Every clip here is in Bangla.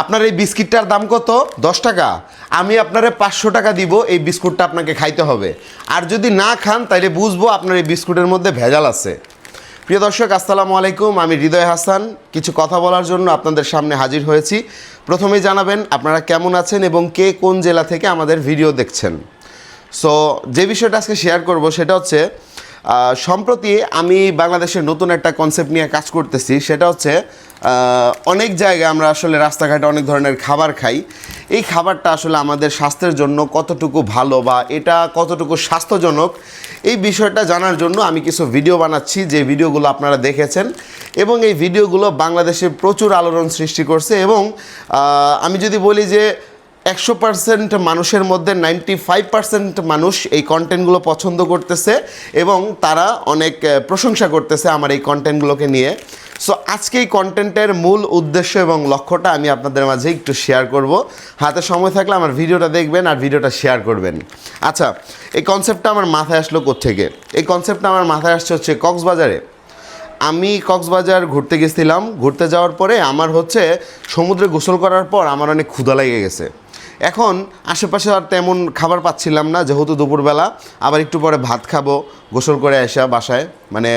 আপনার এই বিস্কিটটার দাম কত? দশ টাকা। আমি আপনারে পাঁচশো টাকা দিব, এই বিস্কুটটা আপনাকে খাইতে হবে। আর যদি না খান তাহলে বুঝব আপনার এই বিস্কুটের মধ্যে ভেজাল আছে। প্রিয় দর্শক, আসসালামু আলাইকুম। আমি হৃদয় হাসান। কিছু কথা বলার জন্য আপনাদের সামনে হাজির হয়েছি। প্রথমেই জানাবেন আপনারা কেমন আছেন এবং কে কোন জেলা থেকে আমাদের ভিডিও দেখছেন। সো যে বিষয়টা আজকে শেয়ার করব, সেটা হচ্ছে সম্প্রতি আমি বাংলাদেশের নতুন একটা কনসেপ্ট নিয়ে কাজ করতেছি, সেটা হচ্ছে অনেক জায়গায় আমরা আসলে রাস্তাঘাটে অনেক ধরনের খাবার খাই। এই খাবারটা আসলে আমাদের স্বাস্থ্যের জন্য কতটুকু ভালো বা এটা কতটুকু স্বাস্থ্যজনক, এই বিষয়টা জানার জন্য আমি কিছু ভিডিও বানাচ্ছি, যে ভিডিওগুলো আপনারা দেখেছেন। এবং এই ভিডিওগুলো বাংলাদেশে প্রচুর আলোড়ন সৃষ্টি করছে এবং আমি যদি বলি যে একশো পার্সেন্ট মানুষের মধ্যে নাইনটি ফাইভ পার্সেন্ট মানুষ এই কন্টেন্টগুলো পছন্দ করতেছে এবং তারা অনেক প্রশংসা করতেছে আমার এই কন্টেন্টগুলোকে নিয়ে। সো আজকে এই কন্টেন্টের মূল উদ্দেশ্য এবং লক্ষ্যটা আমি আপনাদের মাঝে একটু শেয়ার করব। হাতে সময় থাকলে আমার ভিডিওটা দেখবেন আর ভিডিওটা শেয়ার করবেন। আচ্ছা এই কনসেপ্টটা আমার মাথায় আসলো কোত্থেকে? এই কনসেপ্টটা আমার মাথায় আসছে হচ্ছে কক্সবাজারে। আমি কক্সবাজার ঘুরতে গেছিলাম। ঘুরতে যাওয়ার পরে আমার হচ্ছে সমুদ্রে গোসল করার পর আমার অনেক ক্ষুধা লেগে গেছে। এখন আশেপাশে আর তেমন খাবার পাচ্ছিলাম না, যেহেতু দুপুরবেলা। আবার একটু পরে ভাত খাব, গোসল করে আসা বাসায়। মানে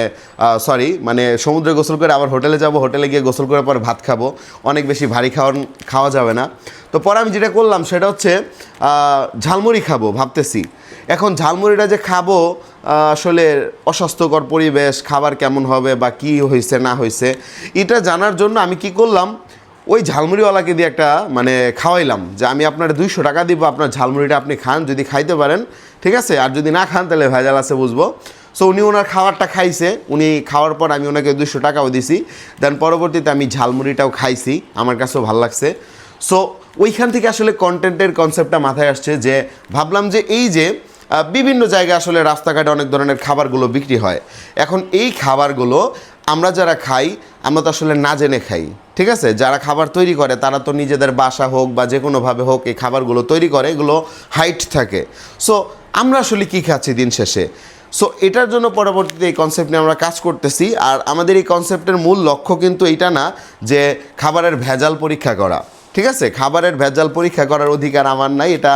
সরি মানে সমুদ্রে গোসল করে আবার হোটেলে যাব, হোটেলে গিয়ে গোসল করে পরে ভাত খাব। অনেক বেশি ভারী খাওয়া খাওয়া যাবে না। তো পরে আমি যেটা করলাম, সেটা হচ্ছে ঝালমুড়ি খাব ভাবতেছি। এখন ঝালমুড়িটা যে খাব আসলে অস্বাস্থ্যকর পরিবেশ, খাবার কেমন হবে বা কি হয়েছে না হয়েছে এটা জানার জন্য আমি কি করলাম ওই ঝালমুড়িওয়ালাকে দিয়ে একটা মানে খাওয়াইলাম যে আমি আপনার দুইশো টাকা দিব, আপনার ঝালমুড়িটা আপনি খান, যদি খাইতে পারেন, ঠিক আছে? আর যদি না খান, তাহলে ভেজাল আছে বুঝব। সো উনি ওনার খাবারটা খাইছে, উনি খাওয়ার পর আমি ওনাকে দুশো টাকাও দিছি। দেন পরবর্তীতে আমি ঝালমুড়িটাও খাইছি, আমার কাছেও ভালো লাগছে। সো ওইখান থেকে আসলে কন্টেন্টের কনসেপ্টটা মাথায় আসছে যে, ভাবলাম যে এই যে বিভিন্ন জায়গায় আসলে রাস্তাঘাটে অনেক ধরনের খাবারগুলো বিক্রি হয়। এখন এই খাবারগুলো আমরা যারা খাই, আমরা তো আসলে না জেনে খাই। ঠিক আছে? যারা খাবার তৈরি করে, তারা তো নিজেদের বাসা হোক বা যে কোনোভাবে হোক, এই খাবারগুলো তৈরি করে, এগুলো হাইট থাকে। সো আমরা আসলে কী খাচ্ছি দিন শেষে? সো এটার জন্য পরবর্তীতে এই কনসেপ্ট নিয়ে আমরা কাজ করতেছি। আর আমাদের এই কনসেপ্টের মূল লক্ষ্য কিন্তু এটা না যে খাবারের ভেজাল পরীক্ষা করা। ঠিক আছে? খাবারের ভেজাল পরীক্ষা করার অধিকার আমার নাই। এটা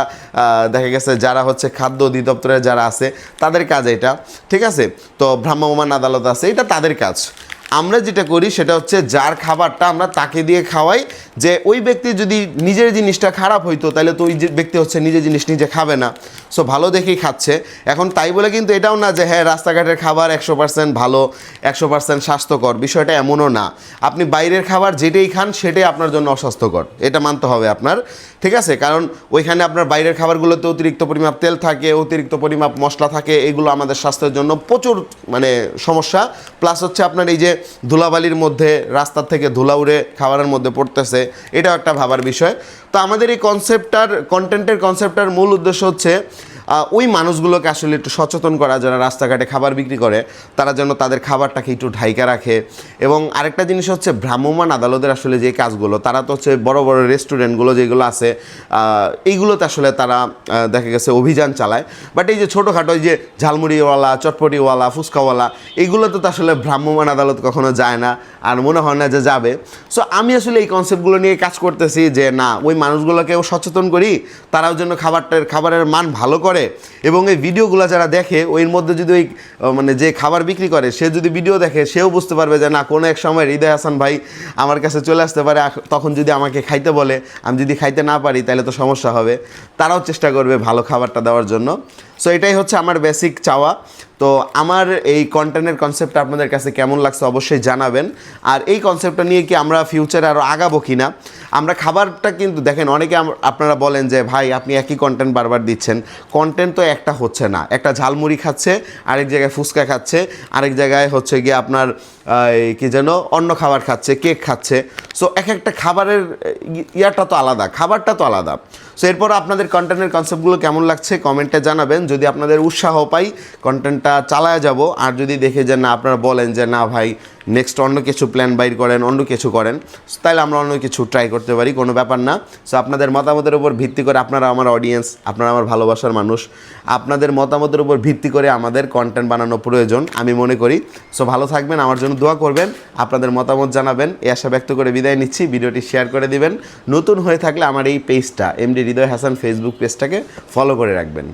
দেখা গেছে যারা হচ্ছে খাদ্য অধিদপ্তরে যারা আছে, তাদের কাজ এটা। ঠিক আছে? তো ভ্রাম্যমাণ আদালত আছে, এটা তাদের কাজ। আমরা যেটা করি সেটা হচ্ছে যার খাবারটা আমরা তাকে দিয়ে খাওয়াই, যে ওই ব্যক্তি যদি নিজের জিনিসটা খারাপ হইতো, তাহলে তো ওই যে ব্যক্তি হচ্ছে নিজের জিনিস নিজে খাবে না। সো ভালো দেখেই খাচ্ছে। এখন তাই বলে কিন্তু এটাও না যে হ্যাঁ রাস্তাঘাটের খাবার একশো পার্সেন্ট ভালো, একশো পার্সেন্ট স্বাস্থ্যকর, বিষয়টা এমনও না। আপনি বাইরের খাবার যেটাই খান, সেটাই আপনার জন্য অস্বাস্থ্যকর। এটা মানতে হবে আপনার। ঠিক আছে? কারণ ওইখানে আপনার বাইরের খাবারগুলোতে অতিরিক্ত পরিমাপ তেল থাকে, অতিরিক্ত পরিমাপ মশলা থাকে, এগুলো আমাদের স্বাস্থ্যের জন্য প্রচুর মানে সমস্যা। প্লাস হচ্ছে আপনার এই যে ধুলাবালির মধ্যে রাস্তার থেকে ধুলা উড়ে খাবারের মধ্যে পড়তেছে, এটাও একটা ভাবার বিষয়। তো আমাদের এই কনসেপ্টটার কন্টেন্টের কনসেপ্টটার মূল উদ্দেশ্য হচ্ছে ওই মানুষগুলোকে আসলে একটু সচেতন করা, যারা রাস্তাঘাটে খাবার বিক্রি করে, তারা যেন তাদের খাবারটাকে একটু ঢাইকা রাখে। এবং আরেকটা জিনিস হচ্ছে, ভ্রাম্যমাণ আদালতের আসলে যে কাজগুলো, তারা তো হচ্ছে বড় বড় রেস্টুরেন্টগুলো যেগুলো আছে এইগুলোতে আসলে তারা দেখা গেছে অভিযান চালায়। বাট এই যে ছোটোখাটো যে ঝালমুড়িওয়ালা, চটপটিওয়ালা, ফুচকাওয়ালা, এইগুলোতে তো আসলে ভ্রাম্যমাণ আদালত কখনো যায় না, আর মনে হয় না যে যাবে। সো আমি আসলে এই কনসেপ্টগুলো নিয়ে কাজ করতেছি যে, না, ওই মানুষগুলোকেও সচেতন করি, তারাও যেন খাবারটার, খাবারের মান ভালো করে এবং এই ভিডিওগুলো যারা দেখে ওই মধ্যে যদি ওই মানে যে খাবার বিক্রি করে, সে যদি ভিডিও দেখে, সেও বুঝতে পারবে যে না, কোনো এক সময় হৃদয় হাসান ভাই আমার কাছে চলে আসতে পারে তখন যদি আমাকে খাইতে বলে, আমি যদি খাইতে না পারি, তাহলে তো সমস্যা হবে। তারাও চেষ্টা করবে ভালো খাবারটা দেওয়ার জন্য। সো এটাই হচ্ছে আমার বেসিক চাওয়া। তো আমার এই কন্টেন্টের কনসেপ্টটা আপনাদের কাছে কেমন লাগছে অবশ্যই জানাবেন। আর এই কনসেপ্টটা নিয়ে কি আমরা ফিউচারে আরও আগাবো কি না আমরা খাবারটা কিন্তু দেখেন, অনেকে আপনারা বলেন যে, ভাই, আপনি একই কন্টেন্ট বারবার দিচ্ছেন। কন্টেন্ট তো একটা হচ্ছে না। একটা ঝালমুড়ি খাচ্ছে, আরেক জায়গায় ফুচকা খাচ্ছে, আরেক জায়গায় হচ্ছে গিয়ে আপনার কি যেন অন্য খাবার খাচ্ছে, কেক খাচ্ছে। সো এক একটা খাবারের ইয়াটা তো আলাদা, খাবারটা তো আলাদা। সো এরপর আপনাদের কন্টেন্টের কনসেপ্টগুলো কেমন লাগছে কমেন্টে জানাবেন। যদি আপনাদের উৎসাহ পাই কন্টেন্টটা চালায় যাব। আর যদি দেখে যে না, আপনারা বলেন যে, না ভাই নেক্সট অন্য কিছু প্ল্যান বাইর করেন, অন্য কিছু করেন। তাহলে আমরা অন্য কিছু ট্রাই করতে পারি, কোনো ব্যাপার না। সো আপনাদের মতামতের উপর ভিত্তি করে আপনারা আমার অডিয়েন্স আপনারা আমার ভালোবাসার মানুষ, আপনাদের মতামতের উপর ভিত্তি করে আমাদের কন্টেন্ট বানানো প্রয়োজন, আমি মনে করি। সো ভালো থাকবেন, আমার জন্য দোয়া করবেন, আপনাদের মতামত জানাবেন, এই আশা ব্যক্ত করে বিদায় নিচ্ছি, ভিডিওটি শেয়ার করে দিবেন। নতুন হয়ে থাকলে আমার এই পেজটা এমডি হৃদয় হাসান ফেসবুক পেজটাকে ফলো করে রাখবেন।